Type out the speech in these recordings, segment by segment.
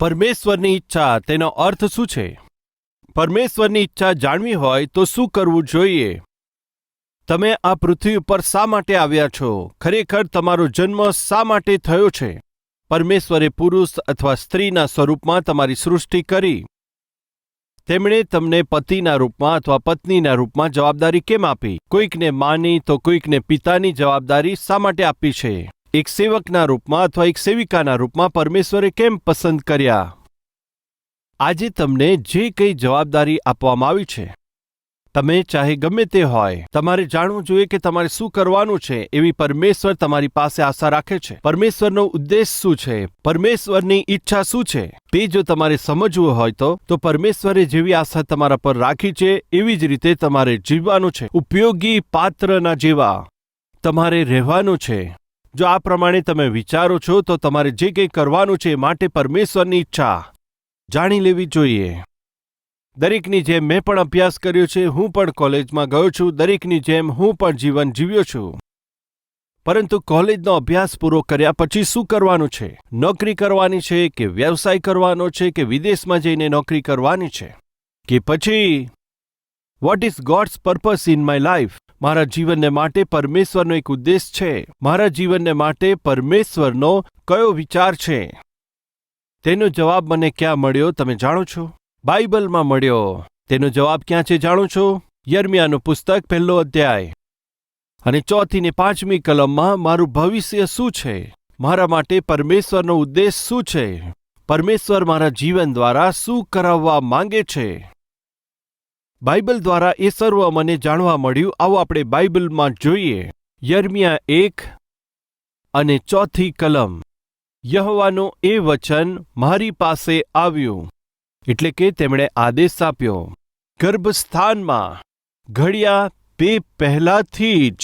પરમેશ્વરની ઈચ્છા તેનો અર્થ શું છે? પરમેશ્વરની ઈચ્છા જાણવી હોય તો શું કરવું જોઈએ? તમે આ પૃથ્વી ઉપર શા માટે આવ્યા છો? ખરેખર તમારો જન્મ શા માટે થયો છે? પરમેશ્વરે પુરુષ અથવા સ્ત્રીના સ્વરૂપમાં તમારી સૃષ્ટિ કરી. તેમણે તમને પતિના રૂપમાં અથવા પત્નીના રૂપમાં જવાબદારી કેમ આપી? કોઈકને માની તો કોઈકને પિતાની જવાબદારી શા માટે આપી છે? એક સેવકના રૂપમાં અથવા એક સેવિકાના રૂપમાં પરમેશ્વરે કેમ પસંદ કર્યા? આજે તમને જે કંઈ જવાબદારી આપવામાં આવી છે, તમે ચાહે ગમે તે હોય, તમારે જાણવું જોઈએ કે તમારે શું કરવાનું છે, એવી પરમેશ્વર તમારી પાસે આશા રાખે છે. પરમેશ્વરનો ઉદ્દેશ શું છે? પરમેશ્વરની ઈચ્છા શું છે? તે જો તમારે સમજવું હોય તો તો પરમેશ્વરે જેવી આશા તમારા પર રાખી છે, એવી જ રીતે તમારે જીવવાનું છે. ઉપયોગી પાત્રના જેવા તમારે રહેવાનું છે. જો આ પ્રમાણે તમે વિચારો છો, તો તમારે જે કંઈ કરવાનું છે એ માટે પરમેશ્વરની ઈચ્છા. જાણી લેવી જોઈએ. દરેકની જેમ મેં પણ અભ્યાસ કર્યો છે, હું પણ કોલેજમાં ગયો છું, દરેકની જેમ હું પણ જીવન જીવ્યો છું. પરંતુ કોલેજનો અભ્યાસ પૂરો કર્યા પછી શું કરવાનું છે? નોકરી કરવાની છે કે વ્યવસાય કરવાનો છે કે વિદેશમાં જઈને નોકરી કરવાની છે? કે પછી what is God's purpose in my life મારા જીવનને માટે પરમેશ્વરનો એક ઉદ્દેશ છે. મારા જીવનને માટે પરમેશ્વરનો કયો વિચાર છે? તેનો જવાબ મને ક્યાં મળ્યો તમે જાણો છો? બાઇબલમાં મળ્યો. તેનો જવાબ ક્યાં છે જાણો છો? યર્મિયાનું પુસ્તક પહેલો અધ્યાય. અને ચોથી ને પાંચમી કલમમાં મારું ભવિષ્ય શું છે? મારા માટે પરમેશ્વરનો ઉદ્દેશ શું છે? પરમેશ્વર મારા જીવન દ્વારા શું કરાવવા માંગે છે? બાઇબલ દ્વારા એ સર્વ મને જાણવા મળ્યું. આવો આપણે બાઇબલમાં જોઈએ. યર્મિયા એક અને ચોથી કલમ. યહવાનું એ વચન મારી પાસે આવ્યું, એટલે કે તેમણે આદેશ આપ્યો. ગર્ભસ્થાનમાં, ઘડિયા બે પહેલાથી જ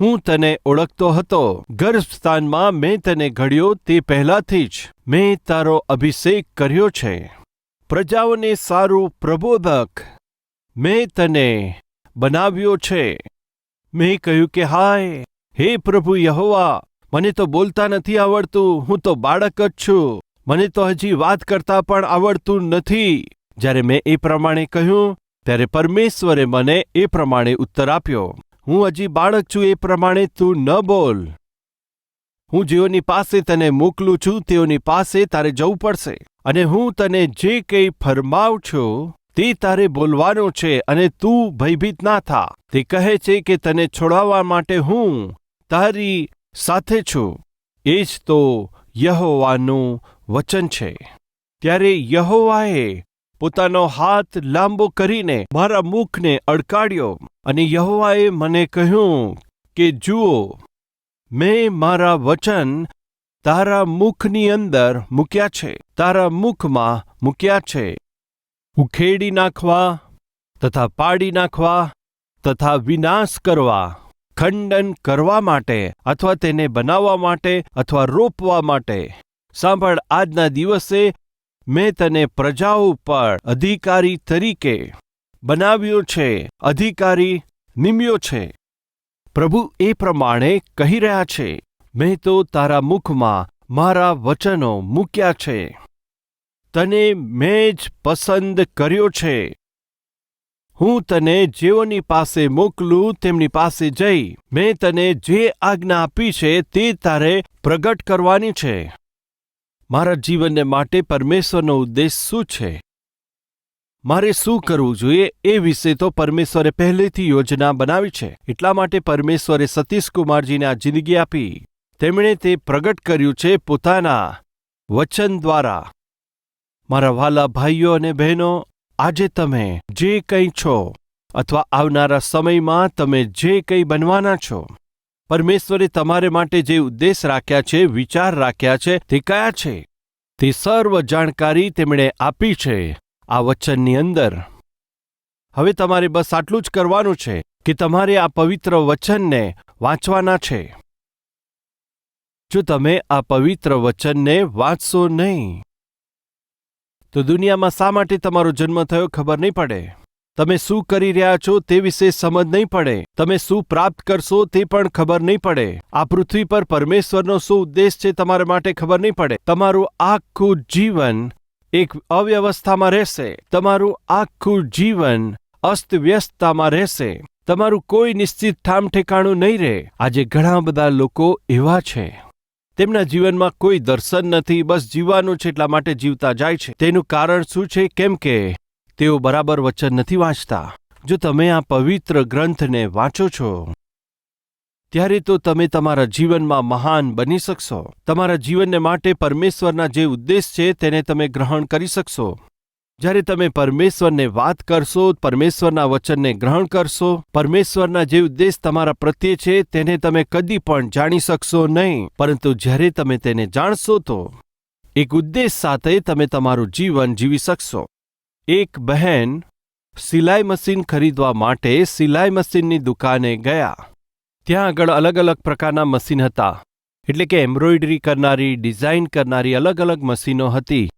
હું તને ઓળખતો હતો. ગર્ભસ્થાનમાં મેં તને ઘડ્યો તે પહેલાથી જ મેં તારો અભિષેક કર્યો છે. પ્રજાઓને સારું પ્રબોધક મેં તને બનાવ્યો છે. મેં કહ્યું કે, હાય, હે પ્રભુ યહોવા, મને તો બોલતા નથી આવડતું, હું તો બાળક જ છું. મને તો હજી વાત કરતા પણ આવડતું નથી. જ્યારે મેં એ પ્રમાણે કહ્યું, ત્યારે પરમેશ્વરે મને એ પ્રમાણે ઉત્તર આપ્યો, હું હજી બાળક છું, એ પ્રમાણે તું ન બોલ. હું જેઓની પાસે તને મોકલું છું, તેઓની પાસે તારે જવું પડશે. અને હું તને જે કંઈ ફરમાવ છું તે તારે બોલવાનો છે અને તું ભયભીત ના થા. તે કહે છે કે તને છોડાવવા માટે હું તારી સાથે છું. એ જ તો યહોવાનું વચન છે. ત્યારે યહોવાએ પોતાનો હાથ લાંબો કરીને મારા મુખને અડકાડ્યો અને યહોવાએ મને કહ્યું કે, જુઓ, મેં મારા વચન તારા મુખની અંદર મૂક્યા છે. તારા મુખમાં મૂક્યા છે. ઉખેડી નાખવા તથા પાડી નાખવા તથા વિનાશ કરવા, ખંડન કરવા માટે અથવા તેને બનાવવા માટે અથવા રોપવા માટે. સાંભળ, આજના દિવસે મેં તને પ્રજાઓ ઉપર અધિકારી તરીકે બનાવ્યો છે, અધિકારી નિમ્યો છે. પ્રભુ એ પ્રમાણે કહી રહ્યા છે, મેં તો તારા મુખમાં મારા વચનો મૂક્યા છે. તને મેં જ પસંદ કર્યો છે. હું તને જેઓની પાસે મોકલું તેમની પાસે જઈ. મેં તને જે આજ્ઞા આપી છે તે તારે પ્રગટ કરવાની છે. મારા જીવનને માટે પરમેશ્વરનો ઉદ્દેશ શું છે? મારે શું કરવું જોઈએ એ વિશે તો પરમેશ્વરે પહેલેથી યોજના બનાવી છે. એટલા માટે પરમેશ્વરે સતીશકુમારજીને આ જિંદગી આપી. તેમણે તે પ્રગટ કર્યું છે પોતાના વચન દ્વારા. મારા વાલા ભાઈઓ અને બહેનો, આજે તમે જે કંઈ છો અથવા આવનારા સમયમાં તમે જે કંઈ બનવાના છો, પરમેશ્વરે તમારે માટે જે ઉદ્દેશ રાખ્યા છે, વિચાર રાખ્યા છે, તે કયા છે? તે સર્વ જાણકારી તેમણે આપી છે આ વચનની અંદર. હવે તમારે બસ આટલું જ કરવાનું છે કે તમારે આ પવિત્ર વચનને વાંચવાના છે. જો તમે આ પવિત્ર વચનને વાંચશો નહીં તો દુનિયામાં શા માટે તમારો જન્મ થયો ખબર નહીં પડે. તમે શું કરી રહ્યા છો તે વિશે સમજ નહીં પડે. તમે શું પ્રાપ્ત કરશો તે પણ ખબર નહીં પડે. આ પૃથ્વી પર પરમેશ્વરનો શું ઉદ્દેશ છે તમારા માટે ખબર નહીં પડે. તમારું આખું જીવન એક અવ્યવસ્થામાં રહેશે. તમારું આખું જીવન અસ્તવ્યસ્તતામાં રહેશે. તમારું કોઈ નિશ્ચિત ઠામ ઠેકાણું નહીં રહે. આજે ઘણા બધા લોકો એવા છે. તેમના જીવનમાં કોઈ દર્શન નથી, બસ જીવવાનું છે એટલા માટે જીવતા જાય છે. તેનું કારણ શું છે, કેમ કે તેઓ બરાબર વચન નથી વાંચતા. જો તમે આ પવિત્ર ગ્રંથને વાંચો છો, ત્યારે તો તમે તમારા જીવનમાં મહાન બની શકશો. તમારા જીવનને માટે પરમેશ્વરના જે ઉદ્દેશ છે, તેને તમે ગ્રહણ કરી શકશો. જ્યારે તમે પરમેશ્વરને વાત કરશો, પરમેશ્વરના વચનને ગ્રહણ કરશો, પરમેશ્વરના જે ઉદ્દેશ તમારા પ્રત્યે છે, તેને તમે કદી પણ જાણી શકશો નહીં. પરંતુ જ્યારે તમે તેને જાણશો તો એક ઉદ્દેશ સાથે તમે તમારું જીવન જીવી શકશો. એક બહેન સિલાઈ મશીન ખરીદવા માટે સિલાઈ મશીનની દુકાને ગયા. ત્યાં આગળ અલગ અલગ પ્રકારના મશીન હતા. એટલે કે એમ્બ્રોઇડરી કરનારી, ડિઝાઇન કરનારી અલગ અલગ મશીનો હતી.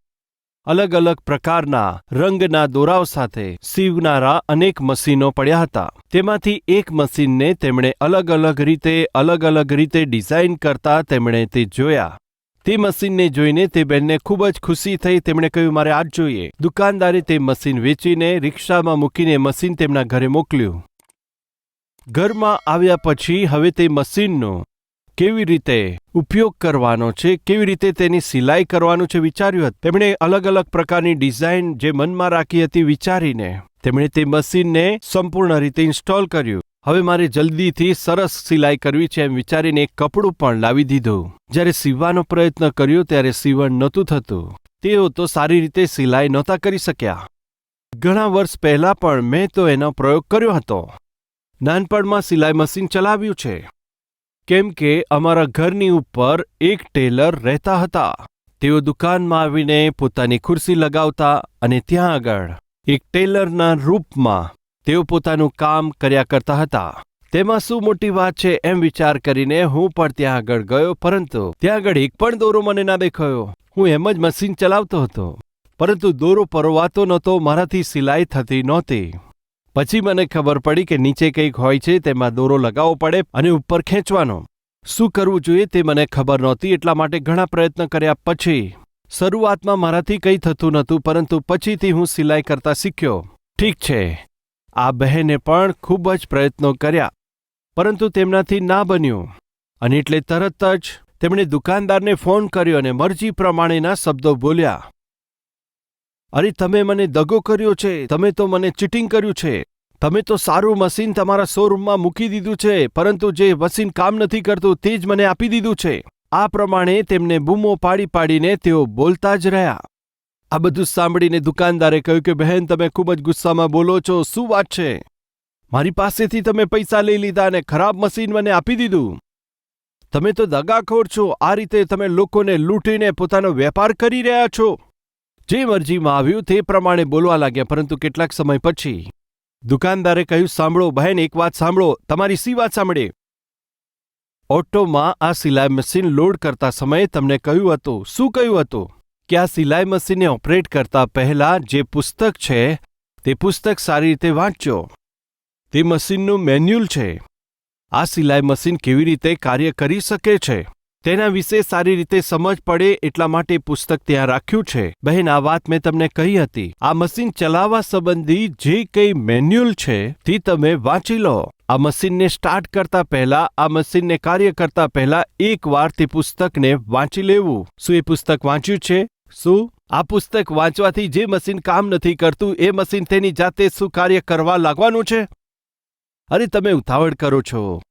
અલગ અલગ પ્રકારના રંગના દોરાઓ સાથે સીવનારા અનેક મશીનો પડ્યા હતા. તેમાંથી એક મશીનને તેમણે અલગ અલગ રીતે અલગ અલગ રીતે ડિઝાઇન કરતા તેમણે તે જોયા. તે મશીનને જોઈને તે બેનને ખૂબ જ ખુશી થઈ. તેમણે કહ્યું, મારે આ જ જોઈએ. દુકાનદારે તે મશીન વેચીને રિક્ષામાં મૂકીને મશીન તેમના ઘરે મોકલ્યું. ઘરમાં આવ્યા પછી હવે તે મશીનનો કેવી રીતે ઉપયોગ કરવાનો છે, કેવી રીતે તેની સિલાઈ કરવાનું છે વિચાર્યું હતું. તેમણે અલગ અલગ પ્રકારની ડિઝાઇન જે મનમાં રાખી હતી વિચારીને તેમણે તે મશીનને સંપૂર્ણ રીતે ઇન્સ્ટોલ કર્યું. હવે મારે જલ્દીથી સરસ સિલાઈ કરવી છે એમ વિચારીને એક કપડું પણ લાવી દીધું. જ્યારે સીવવાનો પ્રયત્ન કર્યો ત્યારે સીવણ નહોતું થતું. તેઓ તો સારી રીતે સિલાઈ નહોતા કરી શક્યા. ઘણા વર્ષ પહેલા પણ મેં તો એનો પ્રયોગ કર્યો હતો. નાનપણમાં સિલાઈ મશીન ચલાવ્યું છે. કેમ કે અમારા ઘરની ઉપર એક ટેલર રહેતા હતા. તેઓ દુકાનમાં આવીને પોતાની ખુરશી લગાવતા અને ત્યાં આગળ એક ટેલરના રૂપમાં તેઓ પોતાનું કામ કર્યા કરતા હતા. તેમાં શું મોટી વાત છે? એમ વિચાર કરીને હું પણ ત્યાં આગળ ગયો, પરંતુ ત્યાં આગળ એક પણ દોરો મને ના દેખાયો. હું એમ જ મશીન ચલાવતો હતો. પરંતુ દોરો પરવાતો નહોતો, મારાથી સિલાઈ થતી નહોતી. પછી મને ખબર પડી કે નીચે કંઈક હોય છે, તેમાં દોરો લગાવવો પડે અને ઉપર ખેંચવાનો. શું કરવું જોઈએ તે મને ખબર નહોતી, એટલા માટે ઘણા પ્રયત્ન કર્યા પછી. શરૂઆતમાં મારાથી કંઈ થતું નહોતું, પરંતુ પછીથી હું સિલાઈ કરતા શીખ્યો. ઠીક છે. આ બહેને પણ ખૂબ જ પ્રયત્નો કર્યા, પરંતુ તેમનાથી ના બન્યું. અને એટલે તરત જ તેમણે દુકાનદારને ફોન કર્યો અને મરજી પ્રમાણેના શબ્દો બોલ્યા. અરે, તમે મને દગો કર્યો છે. તમે તો મને ચીટિંગ કર્યું છે. તમે તો સારું મશીન તમારા શોરૂમમાં મૂકી દીધું છે, પરંતુ જે મશીન કામ નથી કરતું તે જ મને આપી દીધું છે. આ પ્રમાણે તેમને બૂમો પાડી પાડીને તેઓ બોલતા જ રહ્યા. આ બધું સાંભળીને દુકાનદારે કહ્યું કે, બહેન, તમે ખૂબ જ ગુસ્સામાં બોલો છો. શું વાત છે? મારી પાસેથી તમે પૈસા લઈ લીધા અને ખરાબ મશીન મને આપી દીધું. તમે તો દગાખોર છો. આ રીતે તમે લોકોને લૂંટીને પોતાનો વેપાર કરી રહ્યા છો. જે મરજીમાં આવ્યું તે પ્રમાણે બોલવા લાગ્યા, પરંતુ કેટલાક સમય પછી દુકાનદારે કહ્યું, સાંભળો, બહેન, એક વાત સાંભળો, તમારી સી વાત સાંભળે. ઓટોમાં આ સિલાઈ મશીન લોડ કરતા સમયે તમને કહ્યું હતું, શું કહ્યું હતું? કે આ સિલાઈ મશીનને ઓપરેટ કરતા પહેલા જે પુસ્તક છે, તે પુસ્તક સારી રીતે વાંચજો. તે મશીનનું મેન્યુઅલ છે. આ સિલાઈ મશીન કેવી રીતે કાર્ય કરી શકે છે? તેના વિશે સારી રીતે સમજ પડે એટલા માટે પુસ્તક ત્યાં રાખ્યું છે. બહેન, આ વાત મેં તમને કહી હતી. આ મશીન ચલાવવા સંબંધી જે કંઈ મેન્યુઅલ છે, તે તમે વાંચી લો. આ મશીનને સ્ટાર્ટ કરતા પહેલા, આ મશીનને કાર્ય કરતા પહેલા એકવાર તે પુસ્તકને વાંચી લેવું. શું એ પુસ્તક વાંચ્યું છે? શું? આ પુસ્તક વાંચવાથી જે મશીન કામ નથી કરતું, એ મશીન તેની જાતે શું કાર્ય કરવા લાગવાનું છે? અરે, તમે ઉતાવળ કરો છો.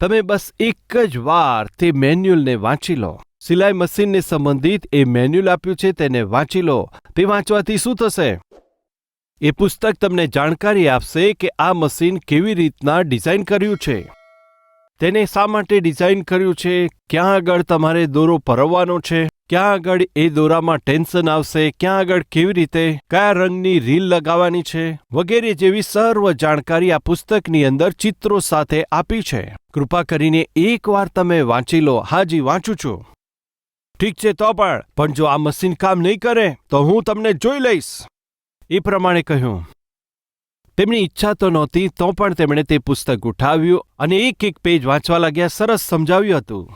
તમે બસ એક જ વાર તે મેન્યુઅલને વાંચી લો. સિલાઈ મશીનને સંબંધિત એ મેન્યુઅલ આપ્યું છે તેને વાંચી લો. તે વાંચવાથી શું થશે? એ પુસ્તક તમને જાણકારી આપશે કે આ મશીન કેવી રીતના ડિઝાઇન કર્યું છે. તેને શા માટે ડિઝાઇન કર્યું છે? ક્યાં આગળ તમારે દોરો પરવવાનો છે? ક્યાં આગળ એ દોરામાં ટેન્શન આવશે, ક્યાં આગળ કેવી રીતે, કયા રંગની રીલ લગાવવાની છે, વગેરે જેવી સર્વ જાણકારી આ પુસ્તકની અંદર ચિત્રો સાથે આપી છે. કૃપા કરીને એકવાર તમે વાંચી લો. હાજી વાંચું છું. ઠીક છે તો પણ પણ જો આ મશીન કામ નહીં કરે, તો હું તમને જોઈ લઈશ. એ પ્રમાણે કહ્યું. તેમની ઈચ્છા તો નહોતી, તો પણ તેમણે તે પુસ્તક ઉઠાવ્યું અને એક એક પેજ વાંચવા લાગ્યા, સરસ સમજાવ્યું હતું.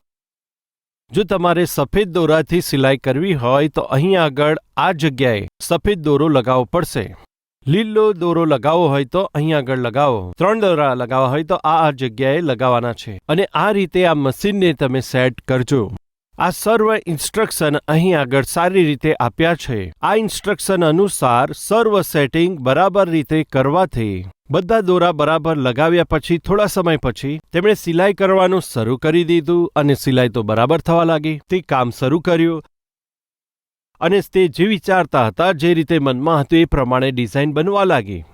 જો તમારે સફેદ દોરાથી સિલાઈ કરવી હોય તો અહીં આગળ આ જગ્યાએ સફેદ દોરો લગાવવો પડશે. લીલો દોરો લગાવવો હોય તો અહીં આગળ લગાવો. ત્રણ દોરા લગાવવા હોય તો આ આ જગ્યાએ લગાવવાના છે. અને આ રીતે આ મશીનને તમે સેટ કરજો. આ સર્વ ઇન્સ્ટ્રક્શન અહીં આગળ સારી રીતે આપ્યા છે. આ ઇન્સ્ટ્રક્શન અનુસાર સર્વ સેટિંગ બરાબર રીતે કરવાથી બધા દોરા બરાબર લગાવ્યા પછી, થોડા સમય પછી, તેમણે સિલાઈ કરવાનું શરૂ કરી દીધું અને સિલાઈ તો બરાબર થવા લાગી. તે કામ શરૂ કર્યું અને તે જે વિચારતા હતા, જે રીતે મનમાં હતું, એ પ્રમાણે ડિઝાઇન બનવા લાગી.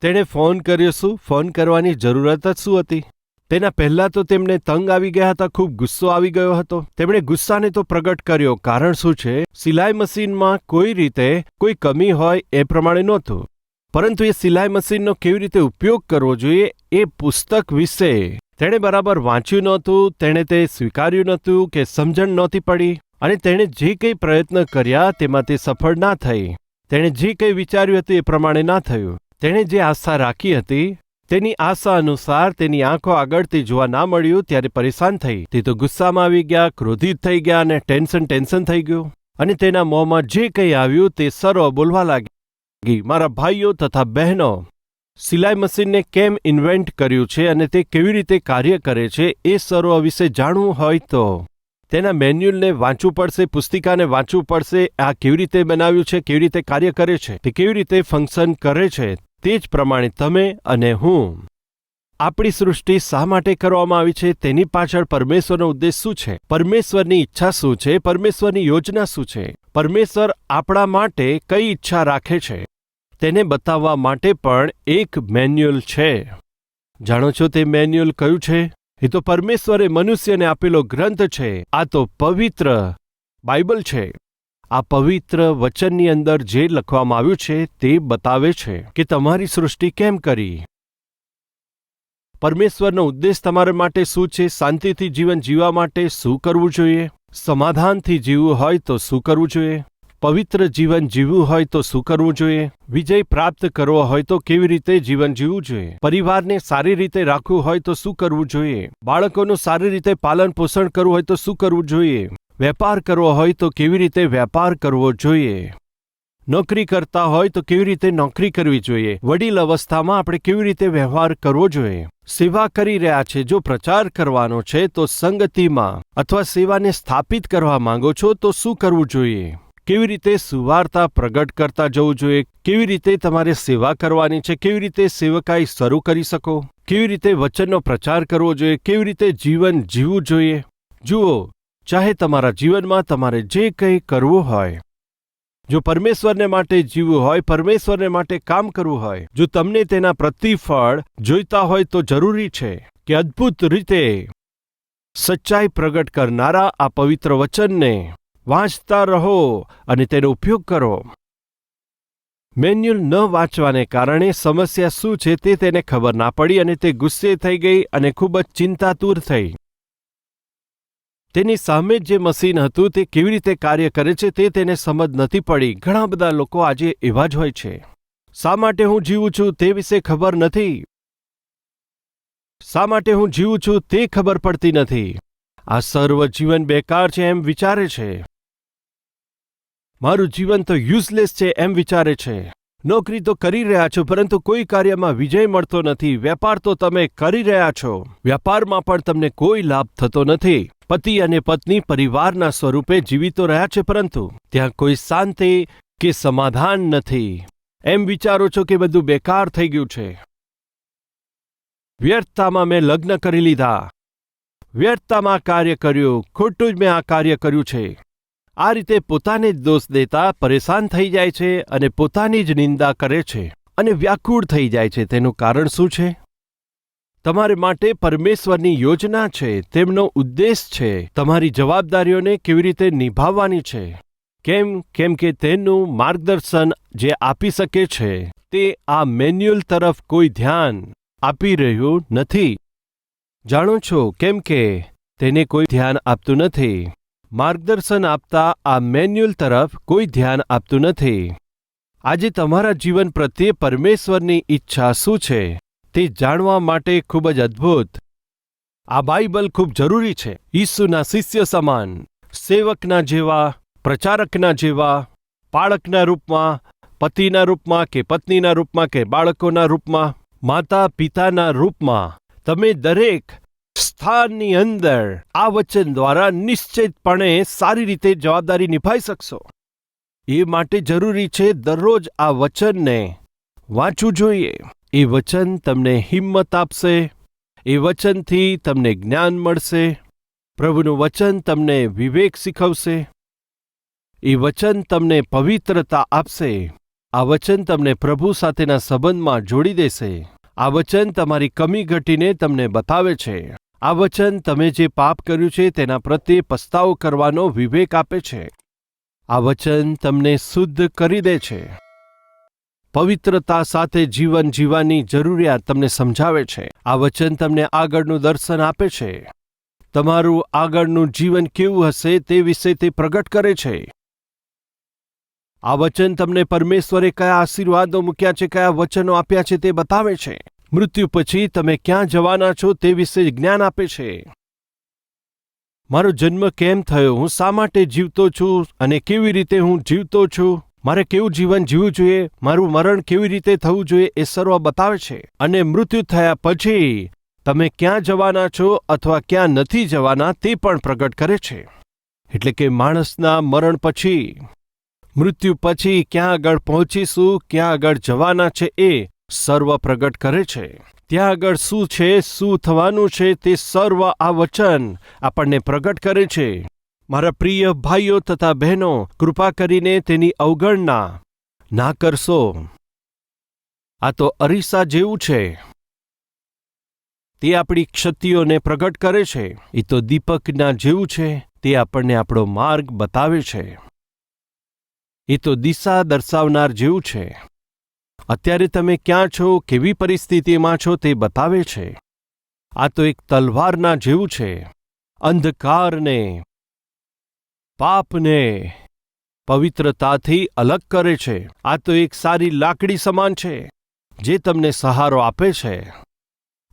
તેણે ફોન કર્યો, શું? ફોન કરવાની જરૂરત જ શું હતી? તેના પહેલા તો તેમને તંગ આવી ગયા હતા, ખૂબ ગુસ્સો આવી ગયો હતો. તેમણે ગુસ્સાને તો પ્રગટ કર્યો. કારણ શું છે? સિલાઈ મશીનમાં કોઈ રીતે કોઈ કમી હોય એ પ્રમાણે નહોતું. પરંતુ એ સિલાઈ મશીનનો કેવી રીતે ઉપયોગ કરવો જોઈએ એ પુસ્તક વિશે. તેણે બરાબર વાંચ્યું નહોતું, તેણે તે સ્વીકાર્યું નહોતું કે સમજણ નહોતી પડી, અને તેણે જે કંઈ પ્રયત્ન કર્યા તેમાં તે સફળ ના થઈ. તેણે જે કંઈ વિચાર્યું હતું એ પ્રમાણે ના થયું. તેણે જે આશા રાખી હતી, તેની આશા અનુસાર તેની આંખો આગળ તે જોવા ના મળ્યું ત્યારે પરેશાન થઈ. તે તો ગુસ્સામાં આવી ગયા, ક્રોધિત થઈ ગયા અને ટેન્શન ટેન્શન થઈ ગયું. અને તેના મોંમાં જે કંઈ આવ્યું તે સર્વ બોલવા લાગી મારા ભાઈઓ તથા બહેનો, સિલાઈ મશીનને કેમ ઇન્વેન્ટ કર્યું છે અને તે કેવી રીતે કાર્ય કરે છે એ સર્વ વિશે જાણવું હોય તો તેના મેન્યુઅલને વાંચવું પડશે, પુસ્તિકાને વાંચવું પડશે, આ કેવી રીતે બનાવ્યું છે, કેવી રીતે કાર્ય કરે છે, તે કેવી રીતે ફંક્શન કરે છે, તે જ પ્રમાણે તમે અને હું આપણી સૃષ્ટિ શા માટે કરવામાં આવી છે, તેની પાછળ પરમેશ્વરનો ઉદ્દેશ શું છે, પરમેશ્વરની ઈચ્છા શું છે, પરમેશ્વરની યોજના શું છે, પરમેશ્વર આપણા માટે કઈ ઈચ્છા રાખે છે? તેને બતાવવા માટે પણ એક મેન્યુઅલ છે. જાણો છો તે મેન્યુઅલ કયું છે? એ તો પરમેશ્વરે મનુષ્યને આપેલો ગ્રંથ છે. આ તો પવિત્ર બાઇબલ છે. આ પવિત્ર વચનની અંદર જે લખવામાં આવ્યું છે તે બતાવે છે કે તમારી સૃષ્ટિ કેમ કરી? પરમેશ્વરનો ઉદ્દેશ તમારા માટે શું છે? શાંતિથી જીવન જીવવા માટે શું કરવું જોઈએ? સમાધાનથી જીવવું હોય તો શું કરવું જોઈએ? પવિત્ર જીવન જીવવું હોય તો શું કરવું જોઈએ? વિજય પ્રાપ્ત કરવો હોય તો કેવી રીતે જીવન જીવવું જોઈએ? પરિવારને સારી રીતે રાખવું હોય તો શું કરવું જોઈએ? બાળકોનું સારી રીતે પાલન પોષણ કરવું હોય તો શું કરવું જોઈએ? વેપાર કરવો હોય તો કેવી રીતે વેપાર કરવો જોઈએ? નોકરી કરતા હોય તો કેવી રીતે નોકરી કરવી જોઈએ? વડીલ અવસ્થામાં આપણે કેવી રીતે વ્યવહાર કરવો જોઈએ? સેવા કરી રહ્યા છે, જો પ્રચાર કરવાનો છે તો સંગતિમાં અથવા સેવાને સ્થાપિત કરવા માંગો છો તો શું કરવું જોઈએ? કેવી રીતે સુવાર્તા પ્રગટ કરતા જવું જોઈએ? કેવી રીતે તમારે સેવા કરવાની છે? કેવી રીતે સેવકાઈ શરૂ કરી શકો? કેવી રીતે વચનનો પ્રચાર કરવો જોઈએ? કેવી રીતે જીવન જીવવું જોઈએ? જુઓ, ચાહે તમારા જીવનમાં તમારે જે કંઈ કરવું હોય, જો પરમેશ્વરને માટે જીવવું હોય, પરમેશ્વરને માટે કામ કરવું હોય, જો તમને તેના પ્રતિફળ જોઈતા હોય તો જરૂરી છે કે અદ્ભુત રીતે સચ્ચાઈ પ્રગટ કરનારા આ પવિત્ર વચનને વાંચતા રહો અને તેનો ઉપયોગ કરો. મેન્યુઅલ ન વાંચવાને કારણે સમસ્યા શું છે તે તેને ખબર ના પડી અને તે ગુસ્સે થઈ ગઈ અને ખૂબ જ ચિંતાતુર થઈ. તેની સામે જે મશીન હતું તે કેવી રીતે કાર્ય કરે છે તે તેને સમજ નથી પડી. ઘણા બધા લોકો આજે એવા જ હોય છે. શા માટે હું જીવું છું તે વિશે ખબર નથી? શા માટે હું જીવું છું તે ખબર પડતી નથી? આ સર્વ જીવન બેકાર છે એમ વિચારે છે. મારું જીવન તો યુઝલેસ છે એમ વિચારે છે. નોકરી તો કરી રહ્યા છો, પરંતુ કોઈ કાર્યમાં વિજય મળતો નથી. વેપાર તો તમે કરી રહ્યા છો. વ્યાપારમાં પણ તમને કોઈ લાભ થતો નથી. પતિ અને પત્ની પરિવારના સ્વરૂપે જીવિતો રહ્યા છે, પરંતુ ત્યાં કોઈ શાંતિ કે સમાધાન નથી. એમ વિચારો છો કે બધું બેકાર થઈ ગયું છે. વ્યર્થતામાં મેં લગ્ન કરી લીધા. વ્યર્થતામાં કાર્ય કર્યું. ખોટું જ મેં આ કાર્ય કર્યું છે. આ રીતે પોતાને જ દોષ દેતા પરેશાન થઈ જાય છે અને પોતાની જ નિંદા કરે છે અને વ્યાકુળ થઈ જાય છે. તેનું કારણ શું છે? તમારે માટે પરમેશ્વરની યોજના છે. તેમનો ઉદ્દેશ છે તમારી જવાબદારીઓને કેવી રીતે નિભાવવાની છે? કેમ? કેમ કે તેનું માર્ગદર્શન જે આપી શકે છે તે આ મેન્યુઅલ તરફ કોઈ ધ્યાન આપી રહ્યું નથી. જાણો છો, કેમ કે તેને કોઈ ધ્યાન આપતું નથી. માર્ગદર્શન આપતા આ મેન્યુઅલ તરફ કોઈ ધ્યાન આપતું નથી. આજે તમારા જીવન પ્રત્યે પરમેશ્વરની ઈચ્છા શું છે તે જાણવા માટે ખૂબ જ અદ્ભુત. આ બાઇબલ ખૂબ જરૂરી છે. ઈસુના શિષ્ય સમાન, સેવકના જેવા, પ્રચારકના જેવા, પાળકના રૂપમાં, પતિના રૂપમાં કે પત્નીના રૂપમાં કે બાળકોના રૂપમાં માતા પિતાના રૂપમાં. તમે દરેક સ્થાનની અંદર આ વચન દ્વારા નિશ્ચિતપણે સારી રીતે જવાબદારી નિભાઈ શકશો. એ માટે જરૂરી છે દરરોજ આ વચનને વાંચવું જોઈએ. એ વચન તમને હિંમત આપશે. એ વચનથી તમને જ્ઞાન મળશે. પ્રભુનું વચન તમને વિવેક શીખવશે. એ વચન તમને પવિત્રતા આપશે. આ વચન તમને પ્રભુ સાથેના સંબંધમાં જોડી દેશે. આ વચન તમારી કમી ઘટીને તમને બતાવે છે. આ વચન તમે જે પાપ કર્યું છે તેના પ્રત્યે પસ્તાવો કરવાનો વિવેક આપે છે. આ વચન તમને શુદ્ધ કરી દે છે. પવિત્રતા સાથે જીવન જીવવાની જરૂરિયાત તમને સમજાવે છે. આ વચન તમને આગળનું દર્શન આપે છે. તમારું આગળનું જીવન કેવું હશે તે વિશે તે પ્રગટ કરે છે. આ વચન તમને પરમેશ્વરે કયા આશીર્વાદો મૂક્યા છે, કયા વચનો આપ્યા છે તે બતાવે છે. મૃત્યુ પછી તમે ક્યાં જવાના છો તે વિશે જ્ઞાન આપે છે. મારો જન્મ કેમ થયો? હું શા માટે જીવતો છું અને કેવી રીતે હું જીવતો છું? મારે કેવું જીવન જીવવું જોઈએ? મારું મરણ કેવી રીતે થવું જોઈએ એ સર્વ બતાવે છે. અને મૃત્યુ થયા પછી તમે ક્યાં જવાના છો અથવા ક્યાં નથી જવાના તે પણ પ્રગટ કરે છે. એટલે કે માણસના મરણ પછી, મૃત્યુ પછી ક્યાં આગળ પહોંચીશું, ક્યાં આગળ જવાના છે એ સર્વ પ્રગટ કરે છે. ત્યાં આગળ શું છે, શું થવાનું છે તે સર્વ આ વચન આપણને પ્રગટ કરે છે. મારા પ્રિય ભાઈઓ તથા બહેનો, કૃપા કરીને તેની અવગણના ના કરશો. આ તો અરીસા જેવું છે. તે આપણી ક્ષતિઓને પ્રગટ કરે છે. એ તો દીપકના જેવું છે. તે આપણને આપણો માર્ગ બતાવે છે. એ તો દિશા દર્શાવનાર જેવું છે. અત્યારે તમે ક્યાં છો, કેવી પરિસ્થિતિમાં છો તે બતાવે છે. આ તો એક તલવારના જેવું છે. અંધકારને, પાપને પવિત્રતાથી અલગ કરે છે. આ તો એક સારી લાકડી સમાન છે, જે તમને સહારો આપે છે.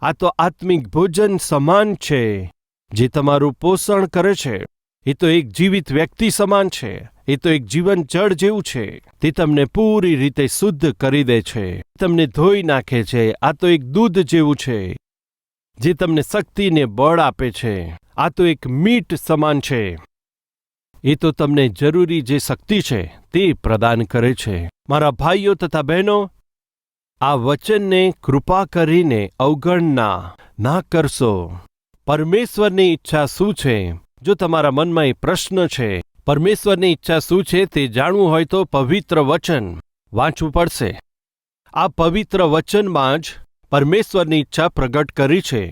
આ તો આત્મિક ભોજન સમાન છે, જે તમારું પોષણ કરે છે. એ તો એક જીવિત વ્યક્તિ સમાન છે, એ તો એક જીવન જળ જેવું છે, તે તમને પૂરી રીતે શુદ્ધ કરી દે છે, તમને ધોઈ નાખે છે, આ તો એક દૂધ જેવું છે, જે તમને શક્તિને બળ આપે છે, આ તો એક મીટ સમાન છે. એ તો તમને જરૂરી જે શક્તિ છે, તે પ્રદાન કરે છે. મારા ભાઈઓ તથા બહેનો, આ વચનને કૃપા કરીને અવગણના, ના કરશો. પરમેશ્વરની ઈચ્છા શું છે? જો તમારા મનમાં એ પ્રશ્ન છે, પરમેશ્વરની ઈચ્છા શું છે તે જાણવું હોય તો પવિત્ર વચન વાંચવું પડશે. આ પવિત્ર વચનમાં જ પરમેશ્વરની ઈચ્છા પ્રગટ કરી છે.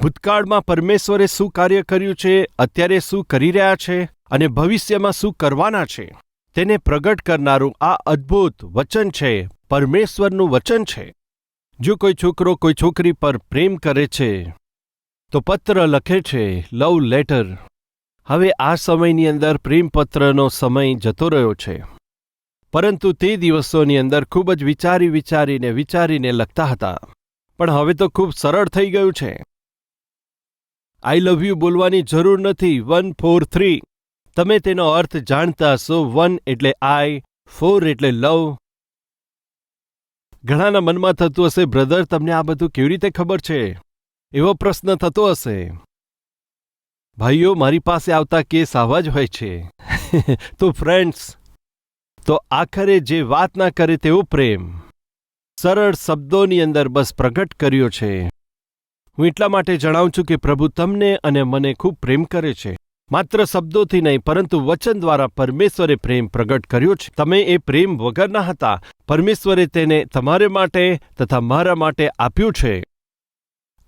ભૂતકાળમાં પરમેશ્વરે શું કાર્ય કર્યું છે, અત્યારે શું કરી રહ્યા છે અને ભવિષ્યમાં શું કરવાના છે, તેને પ્રગટ કરનારું આ અદ્ભુત વચન છે, પરમેશ્વરનું વચન છે. જો કોઈ છોકરો કોઈ છોકરી પર પ્રેમ કરે છે, તો પત્ર લખે છે લવ લેટર હવે આ સમયની અંદર પ્રેમપત્રનો સમય જતો રહ્યો છે. પરંતુ તે દિવસોની અંદર ખૂબ જ વિચારી વિચારીને વિચારીને લખતા હતા. પણ હવે તો ખૂબ સરળ થઈ ગયું છે. આઈ લવ યુ બોલવાની જરૂર નથી. વન ફોર થ્રી તમે તેનો અર્થ જાણતા હશો. વન એટલે આઈ ફોર એટલે લવ ઘણાના મનમાં થતું હશે, બ્રધર, તમને આ બધું કેવી રીતે ખબર છે? એવો પ્રશ્ન થતો હશે. ભાઈઓ, મારી પાસે આવતા કેસ આવા જ હોય છે. તો ફ્રેન્ડ્સ તો આખરે જે વાત ના કરે તેવો પ્રેમ. સરળ શબ્દોની અંદર બસ પ્રગટ કર્યો છે. હું એટલા માટે જણાવું છું કે પ્રભુ તમને અને મને ખૂબ પ્રેમ કરે છે. માત્ર શબ્દોથી નહીં, પરંતુ વચન દ્વારા પરમેશ્વરે પ્રેમ પ્રગટ કર્યો છે. તમે એ પ્રેમ વગરના હતા. પરમેશ્વરે તેને તમારે માટે તથા મારા માટે આપ્યું છે.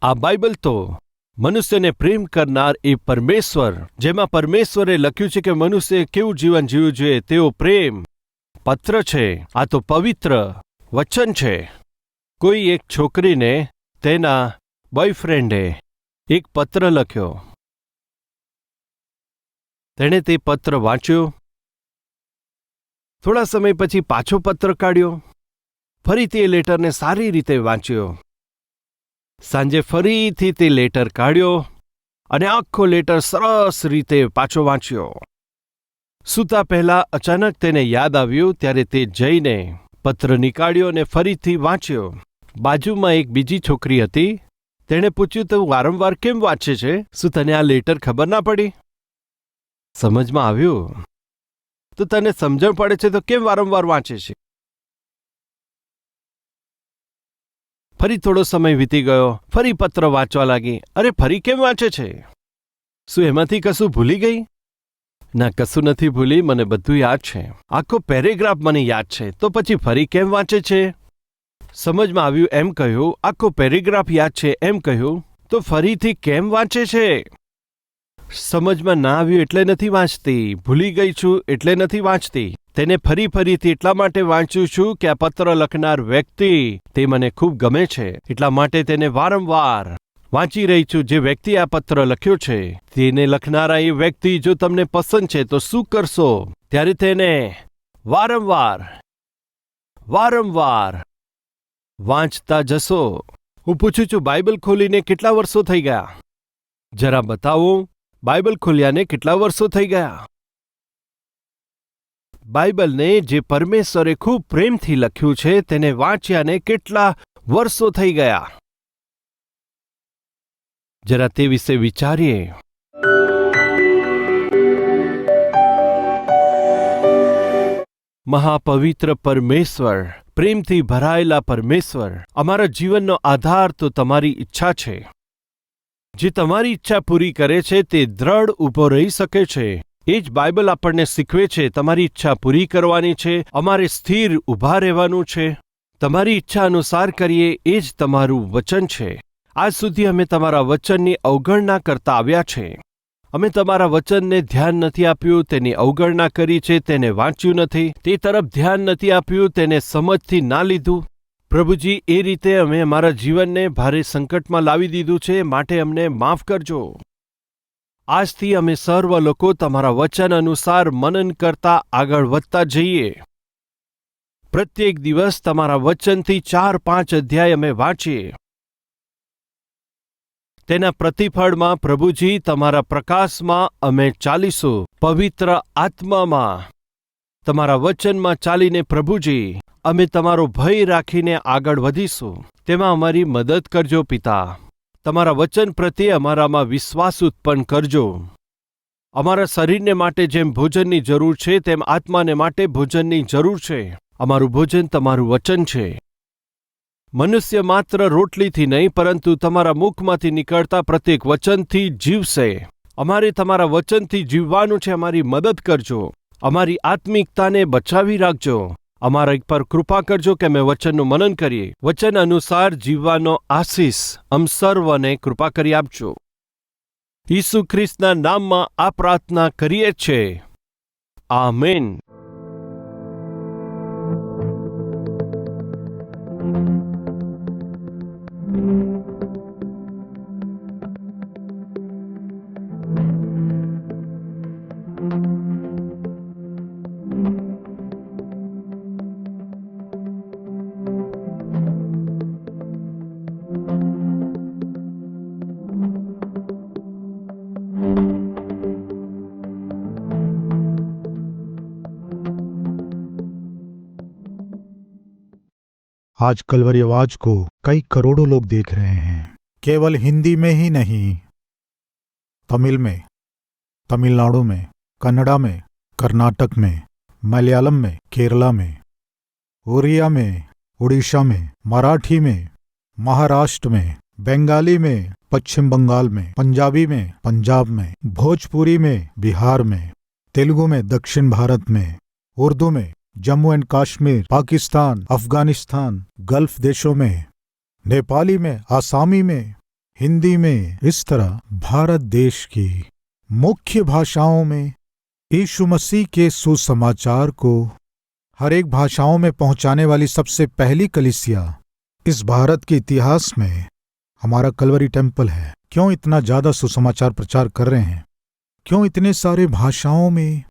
આ બાઇબલ તો મનુષ્યને પ્રેમ કરનાર એ પરમેશ્વર, જેમાં પરમેશ્વરે લખ્યું છે કે મનુષ્ય કેવું જીવન જીવવું જોઈએ તેવો પ્રેમ, પત્ર છે, આ તો પવિત્ર વચન છે. કોઈ એક છોકરીને તેના બોયફ્રેન્ડે એક પત્ર લખ્યો. તેણે તે પત્ર વાંચ્યો. થોડા સમય પછી પાછો પત્ર કાઢ્યો. ફરી તે લેટરને સારી રીતે વાંચ્યો. સાંજે ફરીથી તે લેટર કાઢ્યો અને આખો લેટર સરસ રીતે પાછો વાંચ્યો. સૂતા પહેલા અચાનક તેને યાદ આવ્યું ત્યારે તે જઈને પત્ર નીકાળ્યો અને ફરીથી વાંચ્યો. બાજુમાં એક બીજી છોકરી હતી. તેણે પૂછ્યું, તું વારંવાર કેમ વાંચે છે? શું તને આ લેટર ખબર ના પડી? સમજમાં આવ્યું. તો તને સમજણ પડે છે તો કેમ વારંવાર વાંચે છે? ફરી થોડો સમય વીતી ગયો, ફરી પત્ર વાંચવા લાગી. અરે, ફરી કેમ વાંચે છે? શું એમાંથી કશું ભૂલી ગઈ? ના, કશું નથી ભૂલી, મને બધું યાદ છે. આખો પેરેગ્રાફ મને યાદ છે. તો પછી ફરી કેમ વાંચે છે? સમજમાં આવ્યું એમ કહ્યું, આખો પેરેગ્રાફ યાદ છે એમ કહ્યું. તો ફરીથી કેમ વાંચે છે? સમજમાં ના આવ્યું એટલે નથી વાંચતી. ભૂલી ગઈ છું એટલે નથી વાંચતી. તેને ફરી ફરીથી એટલા માટે વાંચું છું કે આ પત્ર લખનાર વ્યક્તિ તે મને ખૂબ ગમે છે, એટલા માટે તેને વારંવાર વાંચી રહી છું. જે વ્યક્તિ આ પત્ર લખ્યો છે, તેને લખનારા એ વ્યક્તિ જો તમને પસંદ છે, તો શું કરશો? ત્યારે તેને વારંવાર વારંવાર વાંચતા જશો. હું પૂછું છું, બાઇબલ ખોલીને કેટલા વર્ષો થઈ ગયા? જરા બતાવો, બાઇબલ ખોલ્યાને કેટલા વર્ષો થઈ ગયા? બાઇબલને જે પરમેશ્વરે ખૂબ પ્રેમથી લખ્યું છે તેને વાંચ્યાને કેટલા વર્ષો થઈ ગયા. જરા તે વિશે વિચારીએ. મહાપવિત્ર પરમેશ્વર, પ્રેમથી ભરાયેલા પરમેશ્વર, અમારા જીવનનો આધાર તો તમારી ઈચ્છા છે. જે તમારી ઈચ્છા પૂરી કરે છે તે દ્રઢ ઊભો રહી શકે છે. એ જ બાઇબલ આપણને શીખવે છે, તમારી ઈચ્છા પૂરી કરવાની છે, અમારે સ્થિર ઊભા રહેવાનું છે. તમારી ઈચ્છા અનુસાર કરીએ, એ જ તમારું વચન છે. આજ સુધી અમે તમારા વચનની અવગણના કરતા આવ્યા છે. અમે તમારા વચનને ધ્યાન નથી આપ્યું, તેની અવગણના કરી છે, તેને વાંચ્યું નથી. તે તરફ ધ્યાન નથી આપ્યું, તેને સમજથી ના લીધું. પ્રભુજી, એ રીતે અમે અમારા જીવનને ભારે સંકટમાં લાવી દીધું છે, માટે અમને માફ કરજો. આજથી અમે સર્વ લોકો તમારા વચન અનુસાર મનન કરતા આગળ વધતા જઈએ. પ્રત્યેક દિવસ તમારા વચનથી ચાર પાંચ અધ્યાય અમે વાંચીએ. તેના પ્રતિફળમાં પ્રભુજી તમારા પ્રકાશમાં અમે ચાલીશું પવિત્ર આત્મામાં તમારા વચનમાં ચાલીને પ્રભુજી, અમે તમારો ભય રાખીને આગળ વધીશું. તેમાં અમારી મદદ કરજો પિતા. તમારા વચન પ્રત્યે અમારામાં વિશ્વાસ ઉત્પન્ન કરજો. અમારા શરીરને માટે જેમ ભોજનની જરૂર છે, તેમ આત્માને માટે ભોજનની જરૂર છે. અમારું ભોજન તમારું વચન છે. મનુષ્ય માત્ર રોટલીથી નહીં, પરંતુ તમારા મુખમાંથી નીકળતા પ્રત્યેક વચનથી જીવશે. અમારે તમારા વચનથી જીવવાનું છે, અમારી મદદ કરજો. અમારી આત્મિકતાને બચાવી રાખજો. અમારા પર કૃપા કરજો કે અમે વચનનું મનન કરીએ. વચન અનુસાર જીવવાનો આશીષ અમ સર્વને કૃપા કરી આપજો. ઈસુ ખ્રિસ્તના નામમાં આ પ્રાર્થના કરીએ છે આમેન. आज कलवरी आवाज़ को कई करोड़ों लोग देख रहे हैं। केवल हिंदी में ही नहीं, तमिल में, तमिलनाडु में, कन्नड़ा में, कर्नाटक में, मलयालम में, केरला में ओरिया में उड़ीसा में, मराठी में, महाराष्ट्र में, बंगाली में, पश्चिम बंगाल में, पंजाबी में, पंजाब में, भोजपुरी में, बिहार में, तेलुगु में, दक्षिण भारत में, उर्दू में जम्मू एंड कश्मीर, पाकिस्तान, अफ़गानिस्तान, गल्फ देशों में, नेपाली में, आसामी में, हिंदी में, इस तरह भारत देश की मुख्य भाषाओं में यीशु मसीह के सुसमाचार को हर एक भाषाओं में पहुँचाने वाली सबसे पहली कलिसिया इस भारत के इतिहास में हमारा कलवरी टेंपल है। क्यों इतना ज़्यादा सुसमाचार प्रचार कर रहे हैं? क्यों इतने सारे भाषाओं में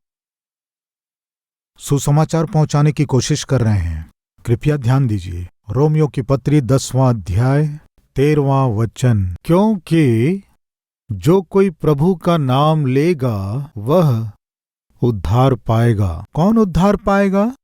सुसमाचार पहुँचाने की कोशिश कर रहे हैं। कृपया ध्यान दीजिए। रोमियो की पत्री दसवां अध्याय, तेरवा वचन। क्योंकि जो कोई प्रभु का नाम लेगा, वह उद्धार पाएगा। कौन उद्धार पाएगा?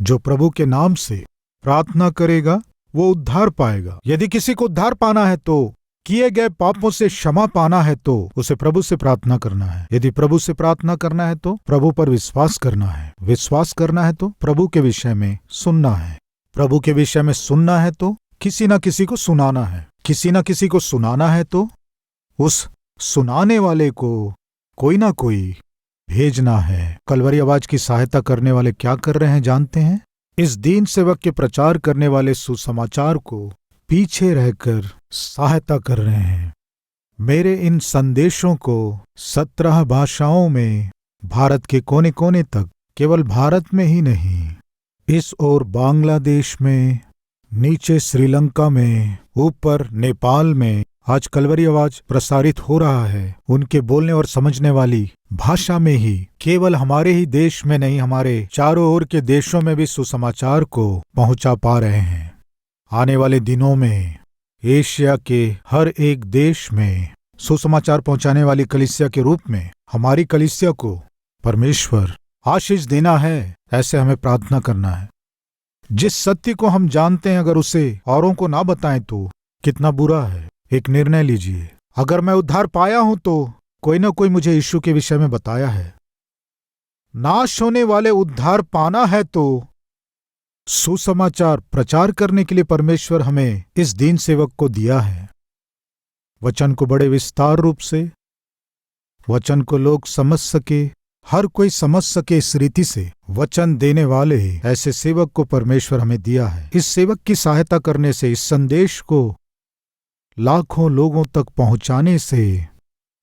जो प्रभु के नाम से प्रार्थना करेगा, वो उद्धार पाएगा। यदि किसी को उद्धार पाना है तो किए गए पापों से क्षमा पाना है तो उसे प्रभु से प्रार्थना करना है। यदि प्रभु से प्रार्थना करना है तो प्रभु पर विश्वास करना है। विश्वास करना है तो प्रभु के विषय में सुनना है। प्रभु के विषय में सुनना है तो किसी न किसी को सुनाना है। किसी न किसी को सुनाना है तो उस सुनाने वाले को कोई ना कोई भेजना है। कलवरी आवाज़ की सहायता करने वाले क्या कर रहे हैं जानते हैं? इस दीन सेवक के प्रचार करने वाले सुसमाचार को पीछे रहकर सहायता कर रहे हैं। मेरे इन संदेशों को सत्रह भाषाओं में भारत के कोने कोने तक केवल भारत में ही नहीं, इस ओर बांग्लादेश में, नीचे श्रीलंका में, ऊपर नेपाल में आज कलवरी आवाज़ प्रसारित हो रहा है। उनके बोलने और समझने वाली भाषा में ही, केवल हमारे ही देश में नहीं, हमारे चारों ओर के देशों में भी सुसमाचार को पहुँचा पा रहे हैं। आने वाले दिनों में एशिया के हर एक देश में। सुसमाचार पहुँचाने वाली कलिसिया के रूप में हमारी कलिसिया को परमेश्वर आशीष देना है, ऐसे हमें प्रार्थना करना है। जिस सत्य को हम जानते हैं, अगर उसे औरों को ना बताएँ तो कितना बुरा है। एक निर्णय लीजिए। अगर मैं उद्धार पाया हूँ तो कोई ना कोई मुझे यीशु के विषय में बताया है। नाश होने वाले उद्धार पाना है तो सुसमाचार प्रचार करने के लिए परमेश्वर हमें इस दीन सेवक को दिया है। वचन को बड़े विस्तार रूप से, वचन को लोग समझ सके, हर कोई समझ सके इस रीति से वचन देने वाले ऐसे सेवक को परमेश्वर हमें दिया है। इस सेवक की सहायता करने से, इस संदेश को लाखों लोगों तक पहुँचाने से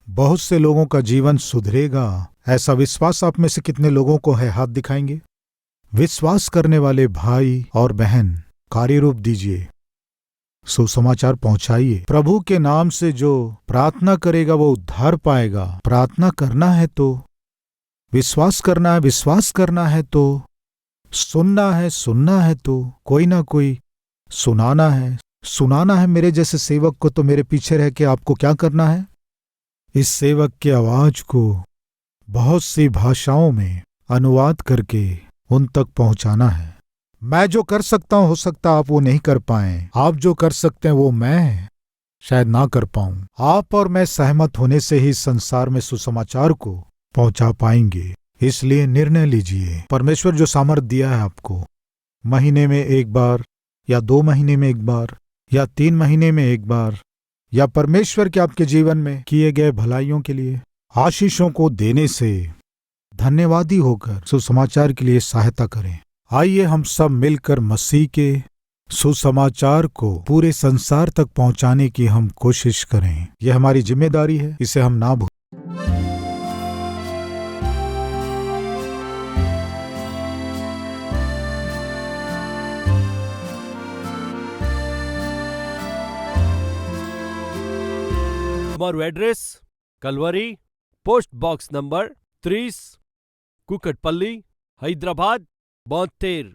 बहुत से लोगों का जीवन सुधरेगा। ऐसा विश्वास आप में से कितने लोगों को है, हाथ दिखाएँगे? विश्वास करने वाले भाई और बहन कार्य रूप दीजिए सुसमाचार पहुंचाइए। प्रभु के नाम से जो प्रार्थना करेगा, वो उद्धार पाएगा। प्रार्थना करना है तो विश्वास करना है, विश्वास करना है तो सुनना है सुनना है तो कोई ना कोई सुनाना है। सुनाना है मेरे जैसे सेवक को तो मेरे पीछे रह के आपको क्या करना है? इस सेवक की आवाज़ को बहुत सी भाषाओं में अनुवाद करके उन तक पहुंचाना है। मैं जो कर सकता हूँ, हो सकता आप वो नहीं कर पाए। आप जो कर सकते हैं, वो मैं शायद ना कर पाऊँ। आप और मैं सहमत होने से ही संसार में सुसमाचार को पहुँचा पाएँगे। इसलिए निर्णय लीजिए। परमेश्वर जो सामर्थ दिया है आपको, महीने में एक बार, या दो महीने में एक बार, या तीन महीने में एक बार, या परमेश्वर के आपके जीवन में किए गए भलाइयों के लिए, आशीषों को देने से धन्यवादी होकर सुसमाचार के लिए सहायता करें। आइए हम सब मिलकर मसीह के सुसमाचार को पूरे संसार तक पहुँचाने की हम कोशिश करें। यह हमारी ज़िम्मेदारी है, इसे हम ना भूल। Address Calvary post box number तीस કુકટપલ્લી હૈદરાબાદ બોતેર